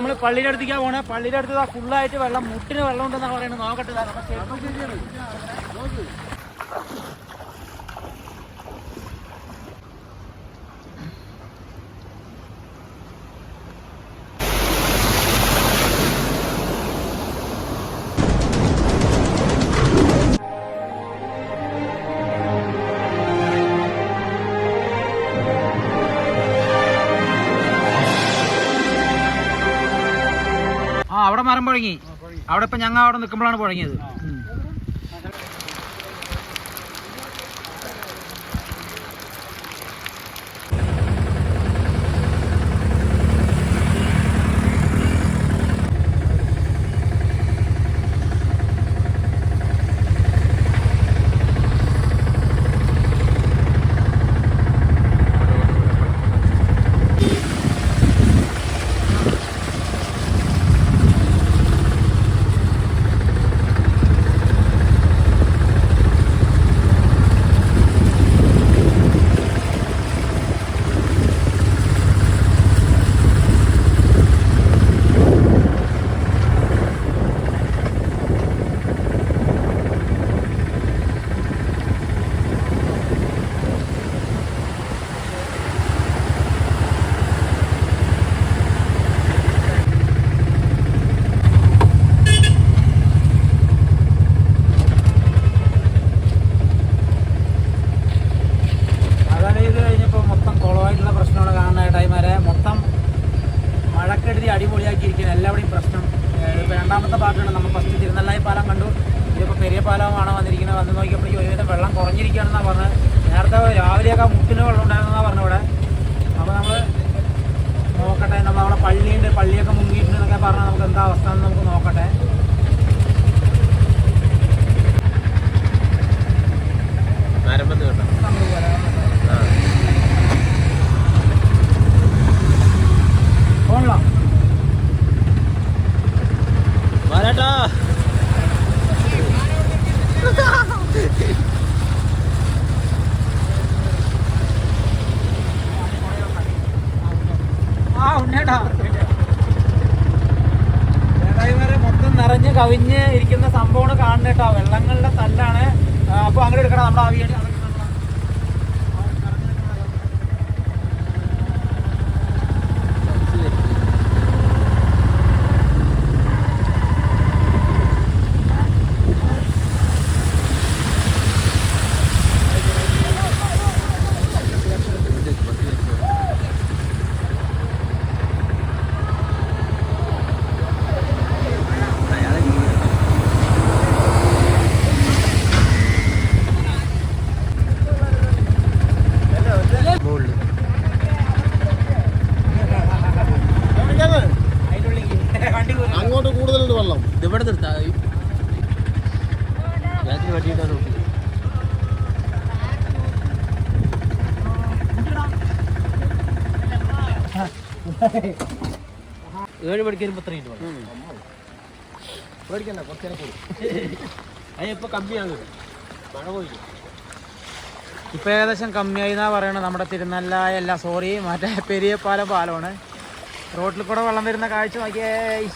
നമ്മൾ പള്ളിയുടെ അടുത്തേക്കാ പോണേ. പള്ളിയുടെ അടുത്ത് ഫുള്ളായിട്ട് വെള്ളം മുട്ടിന് വെള്ളം ഉണ്ടെന്നാണ് പറയുന്നത് നോക്കട്ടെ മരം പുഴങ്ങി. അവിടെ ഇപ്പൊ ഞങ്ങൾ അവിടെ നിൽക്കുമ്പോഴാണ് പുഴങ്ങിയത് അതാണ് ഇത് കഴിഞ്ഞപ്പോൾ മൊത്തം കുളമായിട്ടുള്ള പ്രശ്നങ്ങൾ കാണുന്ന ടൈമരെ മൊത്തം മഴക്കെടുതി അടിപൊളിയാക്കിയിരിക്കുന്നത് എല്ലാവിടെയും പ്രശ്നം ഇപ്പോൾ രണ്ടാമത്തെ പാർട്ടാണ് നമ്മൾ ഫസ്റ്റ് തിരുനെല്ലായി പാലം കണ്ടു ഇതിപ്പോൾ പെരിയ പാലമാണ് വന്നിരിക്കുന്നത് വന്ന് നോക്കിയപ്പോഴേക്കും ഒരുവിധം വെള്ളം കുറഞ്ഞിരിക്കുകയാണെന്നാണ് പറഞ്ഞത് നേരത്തെ രാവിലെയൊക്കെ മുട്ടിന് വെള്ളം ഉണ്ടായിരുന്നതാണ് പറഞ്ഞത് ഇവിടെ അപ്പോൾ നമ്മൾ നോക്കട്ടെ നമ്മൾ അവിടെ പള്ളിയുണ്ട് പള്ളിയൊക്കെ മുങ്ങിയിട്ടുണ്ടെന്നൊക്കെ പറഞ്ഞാൽ നമുക്ക് എന്താ അവസ്ഥ എന്ന് നമുക്ക് നോക്കട്ടെ നരമ്പത്ത് കേട്ടോ ഫോണിലോ വരട്ടാ ആ ചേട്ടായിമാരെ മൊത്തം നിറഞ്ഞ് കവിഞ്ഞ് ഇരിക്കുന്ന സംഭവമാണ് കാണുന്നേട്ടോ വെള്ളങ്ങളുടെ തല്ലാണ്. അപ്പോൾ അങ്ങനെ എടുക്കണം നമ്മുടെ ആവിയാണ് കൂടുതലുണ്ട് വെള്ളം. ഇതിവിടെ നിർത്താ നോക്കി ഏഴ് മണിക്ക് മിനിറ്റ് പേടിക്കണ്ട കുറച്ചേരം കൂടും. അതിപ്പോ കമ്മിയാണ് മഴ പോയി ഇപ്പൊ ഏകദേശം കമ്മിയായി എന്നാ പറയണത്. നമ്മുടെ തിരുനല്ല അല്ല സോറി മറ്റേ പെരിയപ്പാലം പാലമാണ്. റോട്ടിൽ കൂടെ വെള്ളം വരുന്ന കാഴ്ച നോക്കിയേ അയ്യോ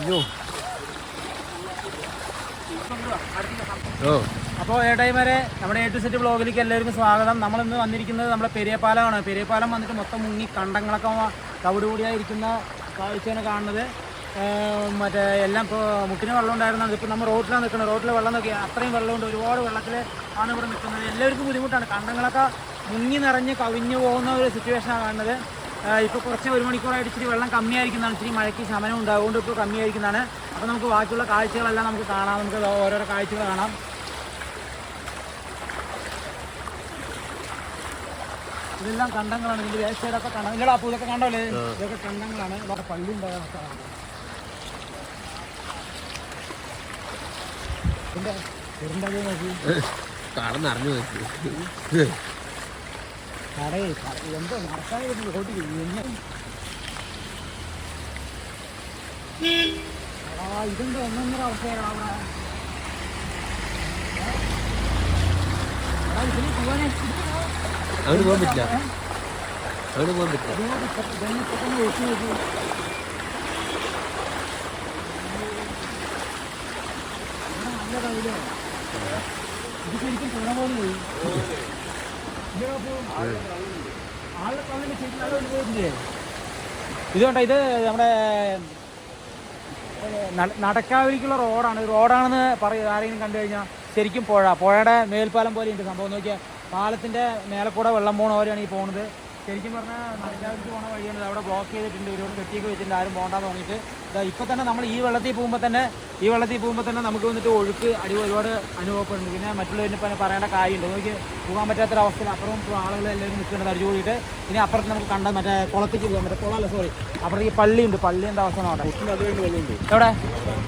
ഓ അപ്പോൾ ഏട്ടായിമാരെ നമ്മുടെ എ സെറ്റ് ബ്ലോഗിലേക്ക് എല്ലാവർക്കും സ്വാഗതം. നമ്മൾ ഇന്ന് വന്നിരിക്കുന്നത് നമ്മുടെ പെരിയപ്പാലമാണ് പെരിയപ്പാലം വന്നിട്ട് മൊത്തം മുങ്ങി കണ്ടങ്ങളൊക്കെ വ- തവിട് കാഴ്ചയാണ് കാണുന്നത്. മറ്റേ എല്ലാം ഇപ്പോൾ മുട്ടിന് വെള്ളം ഉണ്ടായിരുന്നത് ഇപ്പോൾ നമ്മൾ റോട്ടിലാണ് നിൽക്കുന്നത്. റോട്ടിൽ വെള്ളം നോക്കി അത്രയും വെള്ളമുണ്ട്. ഒരുപാട് വെള്ളത്തിൽ ആണ് ഇവിടെ നിൽക്കുന്നത്. എല്ലാവർക്കും ബുദ്ധിമുട്ടാണ്. കണ്ടങ്ങളൊക്കെ മുങ്ങി നിറഞ്ഞ് കവിഞ്ഞു പോകുന്ന ഒരു സിറ്റുവേഷനാണ് കാണുന്നത്. ഇപ്പോൾ കുറച്ച് ഒരു മണിക്കൂറായിട്ട് ഇച്ചിരി വെള്ളം കമ്മിയായിരിക്കുന്നതാണ് ഇച്ചിരി മഴയ്ക്ക് ശമനം ഉണ്ട് അതുകൊണ്ട് ഇപ്പോൾ കമ്മിയായിരിക്കുന്നതാണ്. അപ്പോൾ നമുക്ക് ബാക്കിയുള്ള കാഴ്ചകളെല്ലാം നമുക്ക് കാണാം. നമുക്ക് ഓരോരോ കാഴ്ചകൾ കാണാം. ഇതെല്ലാം കണ്ടങ്ങളാണ്. ഇതിന്റെ വേസ്റ്റ് സൈഡൊക്കെ കണ്ടം ഇല്ലടാ അപ്പോൾ ഇതൊക്കെ കണ്ടോല്ലേ ഇതൊക്കെ കണ്ടങ്ങളാണ്. ഇവിടെ പള്ളി ഉണ്ടായ സ്ഥലമാണ് കടന്ന് അറിഞ്ഞു നോക്കി. കടേ കട എന്തോ നടക്കാൻ ഓട്ടി എന്നെ ആ ഇതെന്താ ഒന്നൊന്നര അവസ്ഥയാണ് അവിടെ പോകാൻ പറ്റില്ല. അവിടെ പോകാൻ പറ്റില്ല. ഇത് ശരിക്കും തുണ പോലെ പോയി ആളുടെ കണ്ണിന് ശരിക്കും അത് അനുഭവത്തില്ലേ ഇതുകൊണ്ട ഇത് നമ്മുടെ നടക്കാവിലേക്കുള്ള റോഡാണ്. റോഡാണെന്ന് പറയും ആരെങ്കിലും കണ്ടു കഴിഞ്ഞാൽ ശരിക്കും പുഴ. പുഴയുടെ മേൽപ്പാലം പോലെ ഉണ്ട് സംഭവം നോക്കിയാൽ പാലത്തിന്റെ മേലെ കൂടെ വെള്ളം പോകണ പോലെയാണ് ഈ പോണത്. ശരിക്കും പറഞ്ഞാൽ നടക്കാവിലേക്ക് പോണ വഴിയാണ് അവിടെ ബ്ലോക്ക് ചെയ്തിട്ടുണ്ട്. ഒരുപാട് കെട്ടിയൊക്കെ വെച്ചിട്ടുണ്ട്. ആരും പോകണ്ടെന്ന് തോന്നിയിട്ട്. ഇതാ ഇപ്പം തന്നെ നമ്മൾ ഈ വെള്ളത്തിൽ പോകുമ്പോൾ തന്നെ ഈ വെള്ളത്തിൽ പോകുമ്പോൾ തന്നെ നമുക്ക് വന്നിട്ട് ഒഴുക്ക് അടി ഒരുപാട് അനുഭവപ്പെടുന്നുണ്ട്. പിന്നെ മറ്റുള്ളവരിന് ഇപ്പം പറയേണ്ട കാര്യമുണ്ട്. നമുക്ക് പോകാൻ പറ്റാത്തൊരവസ്ഥയിൽ അപ്പുറം ആളുകളെല്ലാവരും ആളുകൾ എല്ലാവരും നിൽക്കുന്നത് അടിച്ചു കൂടിയിട്ട് ഇനി അപ്പുറത്ത് നമുക്ക് കണ്ട മറ്റേ കുളത്തേക്ക് പോകാൻ മറ്റേ കുളമല്ല സോറി അപ്പുറത്ത് ഈ പള്ളിയുണ്ട്. പള്ളി എന്താ അവസ്ഥ നോക്കട്ടെ. എവിടെ?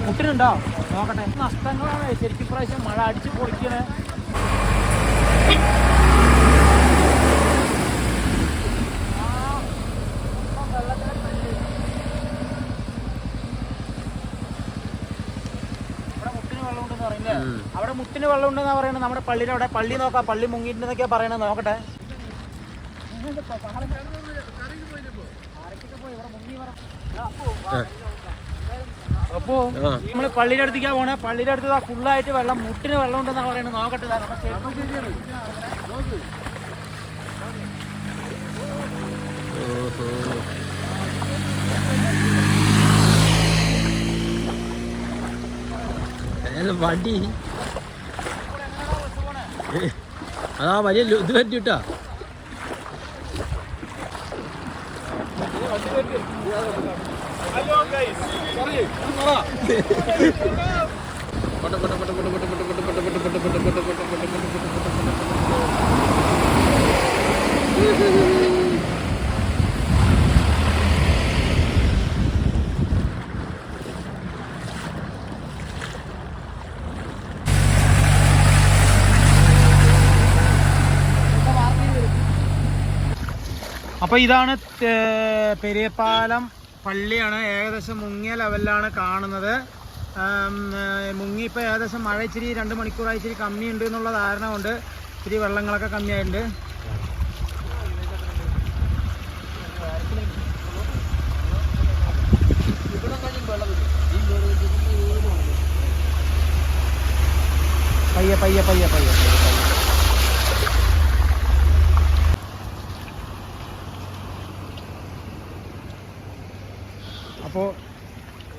മുട്ടിനുണ്ടോ? നോക്കട്ടെ. നഷ്ടങ്ങളാണ്. ശരിക്കും പ്രാവശ്യം മഴ അടിച്ച് പൊളിക്കണേ ഇവിടെ മുട്ടിന് വെള്ളമുണ്ടെന്ന് പറയുന്നത് അവിടെ മുത്തിന് വെള്ളം ഉണ്ടെന്നാ പറയുന്നത് നമ്മുടെ പള്ളിയുടെ അവിടെ പള്ളി നോക്കാം. പള്ളി മുങ്ങിയിട്ടുണ്ടെന്നൊക്കെയാ പറയണത്. നോക്കട്ടെ. അപ്പോ നമ്മൾ പള്ളിയുടെ അടുത്തേക്കാ പോണേ. പള്ളിയുടെ അടുത്ത് ഫുള്ളായിട്ട് വെള്ളം മുട്ടിന് വെള്ളം ഉണ്ടെന്നാ പറയുന്നത് നോക്കട്ടെ വണ്ടി അതാ വലിയ ഇത് പറ്റിട്ടാ അപ്പൊ ഇതാണ് പെരിയപ്പാലം പള്ളിയാണ്. ഏകദേശം മുങ്ങിയ ലെവലിലാണ് കാണുന്നത്. മുങ്ങിയിപ്പോൾ ഏകദേശം മഴ ഇച്ചിരി രണ്ട് മണിക്കൂറായി ഇച്ചിരി കമ്മിയുണ്ട് എന്നുള്ള ധാരണ കൊണ്ട് ഇച്ചിരി വെള്ളങ്ങളൊക്കെ കമ്മിയായിട്ടുണ്ട്. പയ്യ പയ്യ പയ്യ പയ്യെ. അപ്പോൾ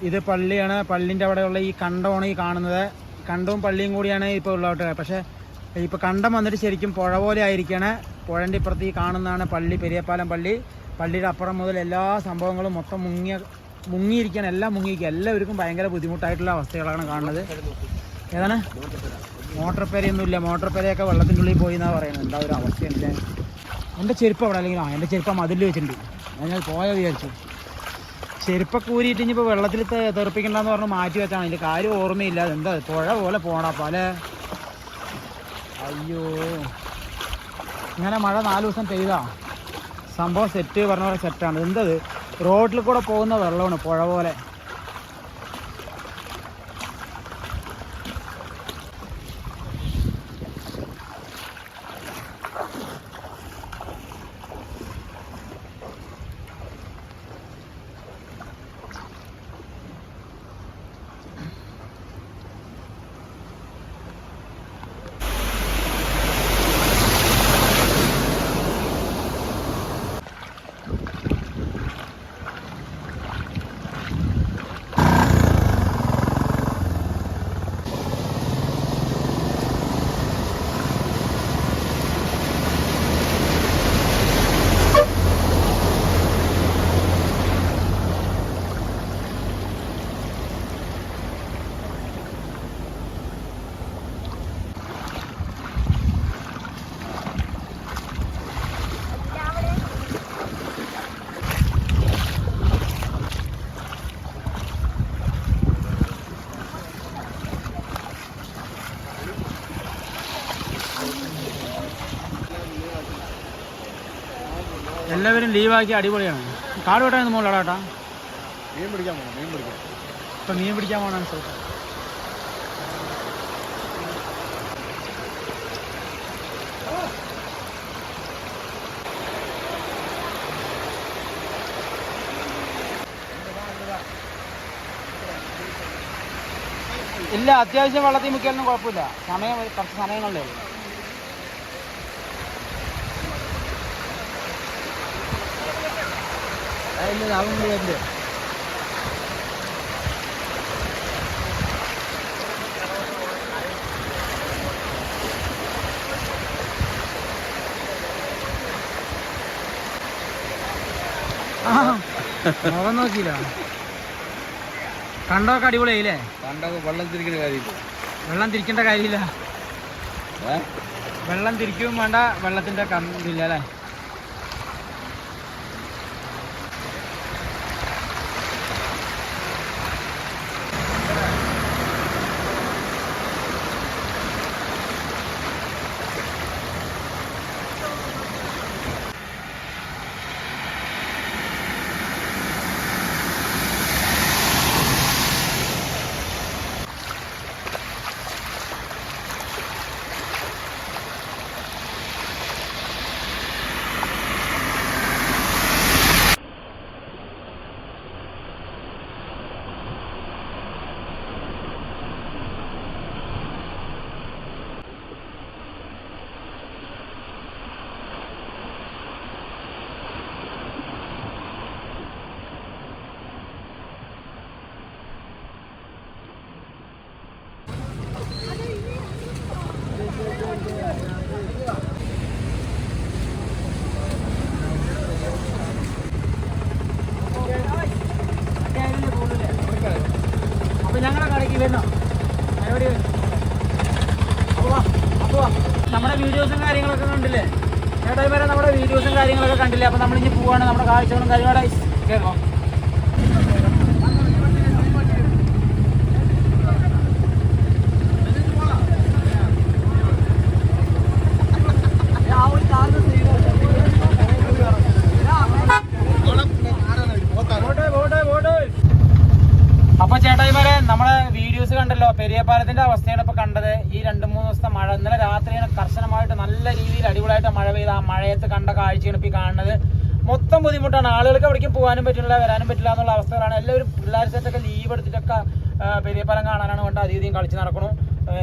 ഇത് പള്ളിയാണ്. പള്ളിന്റെ അവിടെയുള്ള ഈ കണ്ടമാണ് ഈ കാണുന്നത്. കണ്ടവും പള്ളിയും കൂടിയാണ് ഇപ്പോൾ ഉള്ളോട്ട്. പക്ഷേ ഇപ്പോൾ കണ്ടം വന്നിട്ട് ശരിക്കും പുഴ പോലെ ആയിരിക്കുകയാണ് പുഴന്റെ ഇപ്പുറത്ത് ഈ കാണുന്നതാണ് പള്ളി പെരിയപ്പാലം പള്ളി. പള്ളിയുടെ അപ്പുറം മുതൽ എല്ലാ സംഭവങ്ങളും മൊത്തം മുങ്ങിയ മുങ്ങിയിരിക്കുകയാണ് എല്ലാം മുങ്ങിയിരിക്കുക എല്ലാവർക്കും ഭയങ്കര ബുദ്ധിമുട്ടായിട്ടുള്ള അവസ്ഥകളാണ് കാണുന്നത്. ഏതാണ്? മോട്ടോർ പെരയൊന്നുമില്ല മോട്ടോർ പെരയൊക്കെ വെള്ളത്തിന്റെ ഉള്ളിൽ പോയി എന്നാണ് പറയുന്നത്. എന്താ ഒരു അവസ്ഥയുണ്ട് എന്റെ ചെരുപ്പ് അവിടെ അല്ലെങ്കിൽ ആ എന്റെ ചെരുപ്പ് മതിൽ വെച്ചിട്ടുണ്ട്. ഞാൻ പോയ വിചാരിച്ചു. ചെരുപ്പൊക്കെ ഊരിയിട്ട് ഇനിയിപ്പോൾ വെള്ളത്തിൽ തെറിപ്പിക്കണ്ടെന്ന് പറഞ്ഞ് മാറ്റി വെച്ചാണ്. അതിന്റെ കാര്യം ഓർമ്മയില്ല. എന്താ പുഴ പോലെ പോണ പല അയ്യോ. ഇങ്ങനെ മഴ നാല് ദിവസം പെയ്താ. സംഭവം സെറ്റ് പറഞ്ഞ പോലെ സെറ്റാണ് എന്തത് റോഡിൽ കൂടെ പോകുന്ന വെള്ളമാണ് പുഴ പോലെ. എല്ലാവരും ലീവാക്കി അടിപൊളിയാണ്. കാട് വെട്ടാൻ മോളിൽ ചേട്ടാ മീൻ പിടിക്കാൻ പോകണം മീൻ പിടിക്കാം ഇപ്പം മീൻ പിടിക്കാൻ പോകണം സൗത്ത് ഇല്ല അത്യാവശ്യം വെള്ളത്തിൽ മുക്കിയാലൊന്നും കുഴപ്പമില്ല. സമയം കുറച്ച് സമയങ്ങളിലേ ഉള്ളൂ. അതില്ല ലാഭം ആ, മുഖം നോക്കിയില്ല. കണ്ടൊക്കെ അടിപൊളിയായില്ലേ? കണ്ടൊക്കെ വെള്ളം തിരിക്കുന്ന കാര്യമില്ല. വെള്ളം തിരിക്കേണ്ട കാര്യമില്ല. വെള്ളം തിരിക്കും വേണ്ട വെള്ളത്തിന്റെ കണ്ടില്ല അല്ലേ അപ്പൊ ഞങ്ങളെ കടയ്ക്ക് വരുന്നോ പരിപാടി അപ്പൊ വാ, അപ്പൊ വാ. നമ്മുടെ വീഡിയോസും കാര്യങ്ങളൊക്കെ കണ്ടില്ലേ? ചേട്ടായി വരെ നമ്മുടെ വീഡിയോസും കാര്യങ്ങളൊക്കെ കണ്ടില്ലേ? അപ്പൊ നമ്മളിനി പോവാണ് നമ്മുടെ കാഴ്ചകളും കാര്യങ്ങളും. കേൾക്കോ അപ്പൊ ചേട്ടായിമാരെ നമ്മളെ കണ്ടല്ലോ പെരിയപാലത്തിന്റെ അവസ്ഥയാണ് ഇപ്പൊ കണ്ടത്. ഈ രണ്ട് മൂന്ന് ദിവസത്തെ മഴ. ഇന്നലെ രാത്രിയാണ് കർശനമായിട്ട് നല്ല രീതിയിൽ അടിപൊളിയായിട്ട് മഴ പെയ്ത ആ മഴയത്ത് കണ്ട കാഴ്ചയാണ് ഇപ്പൊ കാണുന്നത്. മൊത്തം ബുദ്ധിമുട്ടാണ്. ആളുകൾക്ക് എവിടേക്കും പോകാനും പറ്റില്ല വരാനും പറ്റില്ല എന്നുള്ള അവസ്ഥകളാണ്. എല്ലാവരും പിള്ളേർ സെറ്റൊക്കെ ലീവ് എടുത്തിട്ടൊക്കെ ആ, പെരിയപാലം കാണാനാണ് വേണ്ട അധികം കളിച്ച് നടക്കണു.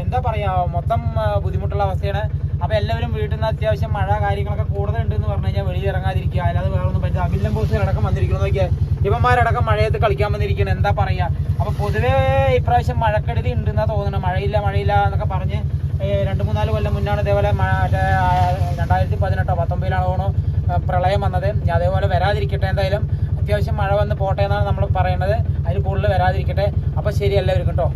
എന്താ പറയാ മൊത്തം ബുദ്ധിമുട്ടുള്ള അവസ്ഥയാണ്. അപ്പൊ എല്ലാവരും വീട്ടിൽ നിന്ന് അത്യാവശ്യം മഴ കാര്യങ്ങളൊക്കെ കൂടുതലുണ്ട് എന്ന് പറഞ്ഞു കഴിഞ്ഞാൽ വെളിയിൽ ഇറങ്ങാതിരിക്കുക. അല്ലാതെ വേറെ ഒന്നും പറ്റില്ല. ബോസ് അടക്കം വന്നിരിക്കുന്നു. നോക്കിയാൽ ഇവന്മാരടക്കം മഴയത്ത് കളിക്കാൻ വന്നിരിക്കണം എന്താ പറയാ? അപ്പൊ പൊതുവേ ഇപ്രാവശ്യം മഴക്കെടുതി ഉണ്ടെന്നാ തോന്നണം മഴയില്ല മഴയില്ല എന്നൊക്കെ പറഞ്ഞ് രണ്ട് മൂന്നാൽ കൊല്ലം മുന്നാണ് ഇതേപോലെ രണ്ടായിരത്തി പതിനെട്ടോ പത്തൊമ്പതിലാണ് പ്രളയം വന്നത്. അതേപോലെ വരാതിരിക്കട്ടെ എന്തായാലും. അത്യാവശ്യം മഴ വന്ന് പോട്ടെ എന്നാണ് നമ്മൾ പറയുന്നത് അതിന് കൂടുതൽ വരാതിരിക്കട്ടെ. അപ്പൊ ശരി എല്ലാവർക്കും കേട്ടോ